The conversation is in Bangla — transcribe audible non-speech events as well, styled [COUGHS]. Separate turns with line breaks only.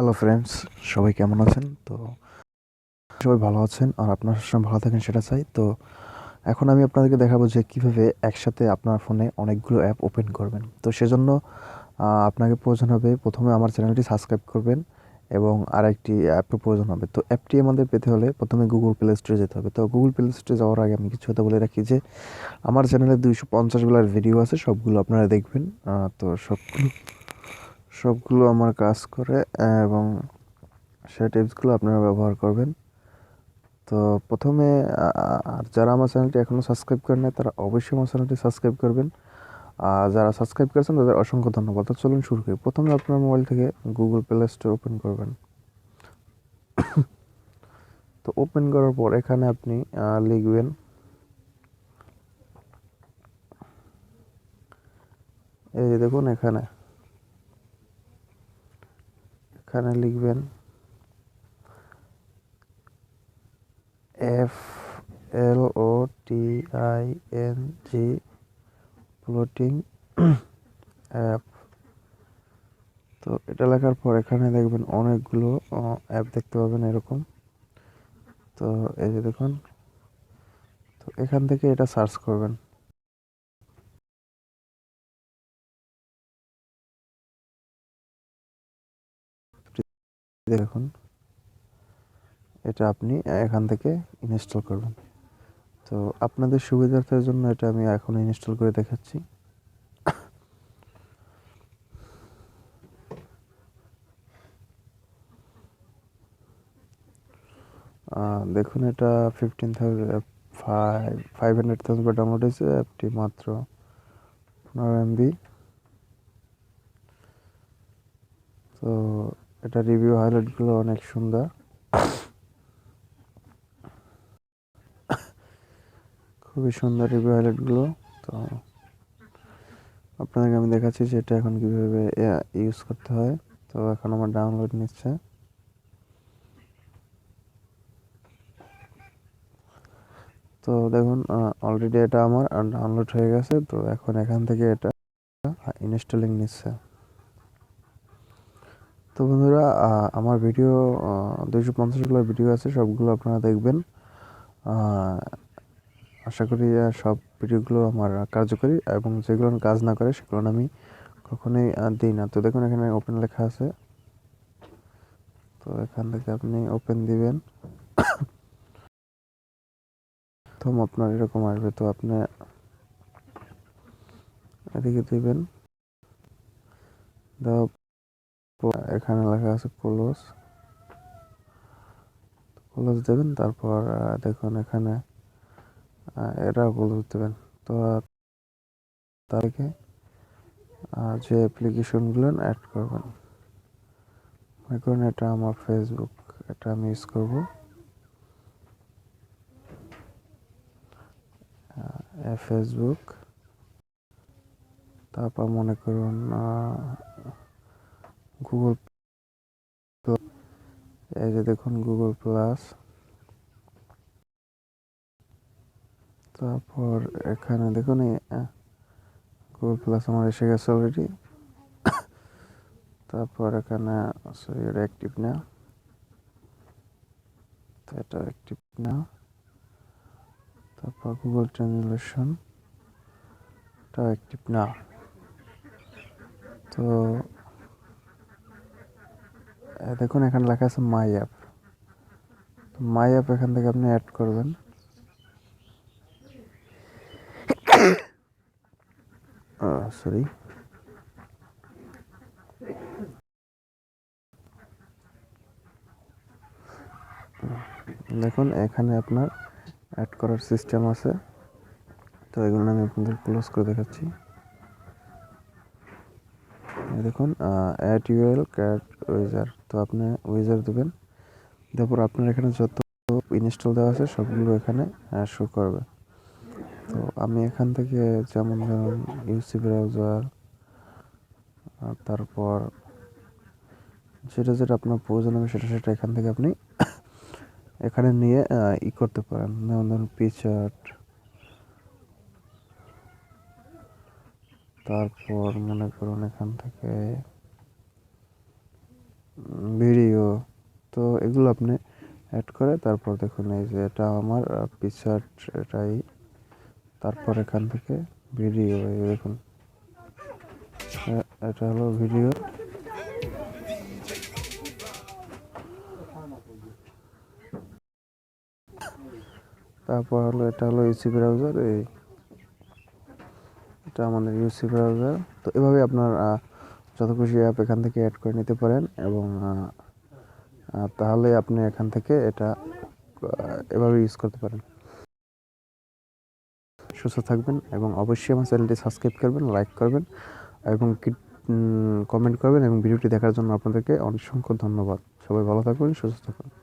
হ্যালো ফ্রেন্ডস সবাই কেমন আছেন? তো সবাই ভালো আছেন আর আপনার সবসময় ভালো থাকেন, সেটা চাই। তো এখন আমি আপনাদেরকে দেখাবো যে কীভাবে একসাথে আপনার ফোনে অনেকগুলো অ্যাপ ওপেন করবেন। তো সেজন্য আপনাকে প্রয়োজন হবে প্রথমে আমার চ্যানেলটি সাবস্ক্রাইব করবেন এবং আর একটি অ্যাপের প্রয়োজন হবে। তো অ্যাপটি আমাদের পেতে হলে প্রথমে গুগল প্লে স্টোরে যেতে হবে। তো গুগল প্লে স্টোরে যাওয়ার আগে আমি কিছু কথা বলে রাখি যে, আমার চ্যানেলে দুইশো পঞ্চাশ বেলার ভিডিও আছে, সবগুলো আপনারা দেখবেন। তো সবগুলো সবগুলো আমার কাজ করে, এবং সে টিপসগুলো আপনারা ব্যবহার করবেন। তো প্রথমে আর যারা আমার চ্যানেলটি এখনও সাবস্ক্রাইব করেন নাই, তারা অবশ্যই আমার চ্যানেলটি সাবস্ক্রাইব করবেন। আর যারা সাবস্ক্রাইব করেছেন, তাদের অসংখ্য ধন্যবাদ। তো চলুন শুরু করি। প্রথমে আপনার মোবাইল থেকে গুগল প্লে স্টোর ওপেন করবেন। [COUGHS] তো ওপেন করার পর এখানে আপনি লিখবেন, এই দেখুন এখানে। এখানে লিখবেন F L O T I N G floating app তো এটা লেখার পর এখানে দেখবেন অনেকগুলো অ্যাপ দেখতে পাবেন এরকম। তো এই যে দেখুন, তো এখান থেকে এটা সার্চ করবেন। দেখুন। এটা আপনি এখান থেকে ইনস্টল করবেন। তো আপনাদের সুবিধার্থের জন্য এটা আমি এখন ইনস্টল করে দেখাচ্ছি। দেখুন এটা fifteen thousand five five hundred thousand download হয়েছে, অ্যাপটি মাত্র পনেরো এমবি তো এটা রিভিউ হাইলাইটগুলো অনেক সুন্দর। খুবই সুন্দর রিভিউ হাইলাইটগুলো তো আপনাদেরকে আমি দেখাচ্ছি যে এটা এখন কীভাবে ইউজ করতে হয়। তো এখন আমার ডাউনলোড নিচ্ছে। তো দেখুন অলরেডি এটা আমার ডাউনলোড হয়ে গেছে। তো এখন এখান থেকে এটা ইনস্টলিং নিচ্ছে। তো বন্ধুরা আমার ভিডিও দুইশো পঞ্চাশগুলো ভিডিও আছে, সবগুলো আপনারা দেখবেন। আশা করি সব ভিডিওগুলো আমার কার্যকরী এবং যেগুলো কাজ না করে, সেগুলো আমি কখনোই দিই না। তো দেখুন, এখানে ওপেন লেখা আছে। তো এখান থেকে আপনি ওপেন দিবেন। [COUGHS] প্রথম আপনার এরকম আসবে, তো আপনি এদিকে দিবেন। দেওয়ার এখানে লেখা আছে ক্লোজ ক্লোজ দেবেন, তারপর দেখুন এখানে এটাও ক্লোজ দেবেন। তো তারকে যে অ্যাপ্লিকেশনগুলো অ্যাড করবেন। মনে করুন এটা আমার ফেসবুক এটা আমি ইউজ করব। ফেসবুক তারপর মনে করুন গুগল এই যে দেখুন গুগল প্লাস তারপর এখানে দেখুন গুগল প্লাস আমার এসে গেছে অলরেডি তারপর এখানে সরি এটা অ্যাক্টিভ না। তো এটা অ্যাক্টিভ না। তারপর গুগল ট্রান্সলেশন এটা অ্যাক্টিভ না। তো দেখুন, এখানে লেখা আছে মাই অ্যাপ। তো মাই অ্যাপ এখান থেকে আপনি অ্যাড করবেন। [COUGHS] সরি দেখুন, এখানে আপনার অ্যাড করার সিস্টেম আছে। তো এগুলো আমি আপনাদের ক্লোজ করে দেখাচ্ছি। দেখুন অ্যাড ইউএল ক্যাট উইজার তো আপনি উইজার দেবেন। তারপর আপনার এখানে যত ইনস্টল দেওয়া আছে, সবগুলো এখানে শো করবে। তো আমি এখান থেকে যেমন ধরুন ইউসি ব্রাউজার তারপর যেটা যেটা আপনার প্রয়োজন হবে সেটা সেটা এখান থেকে আপনি [COUGHS] এখানে নিয়ে ই করতে পারেন। যেমন ধরুন পিচার্ট তারপর মনে করুন এখান থেকে ভিডিও, তো এগুলো আপনি অ্যাড করে তারপর দেখুন এই যে এটা আমার পিকচার এটাই। তারপর এখান থেকে ভিডিও, এই দেখুন। এটা হলো ভিডিও। তারপর হলো এটা হলো ইউসি ব্রাউজার এই। এটা আমাদের ইউসি ব্রাউজার তো এভাবে আপনার যত খুশি অ্যাপ এখান থেকে অ্যাড করে নিতে পারেন এবং তাহলে আপনি এখান থেকে এটা এভাবে ইউজ করতে পারেন। সুস্থ থাকবেন এবং অবশ্যই আমার চ্যানেলটি সাবস্ক্রাইব করবেন লাইক করবেন এবং কমেন্ট করবেন এবং ভিডিওটি দেখার জন্য আপনাদেরকে অসংখ্য ধন্যবাদ। সবাই ভালো থাকবেন, সুস্থ থাকুন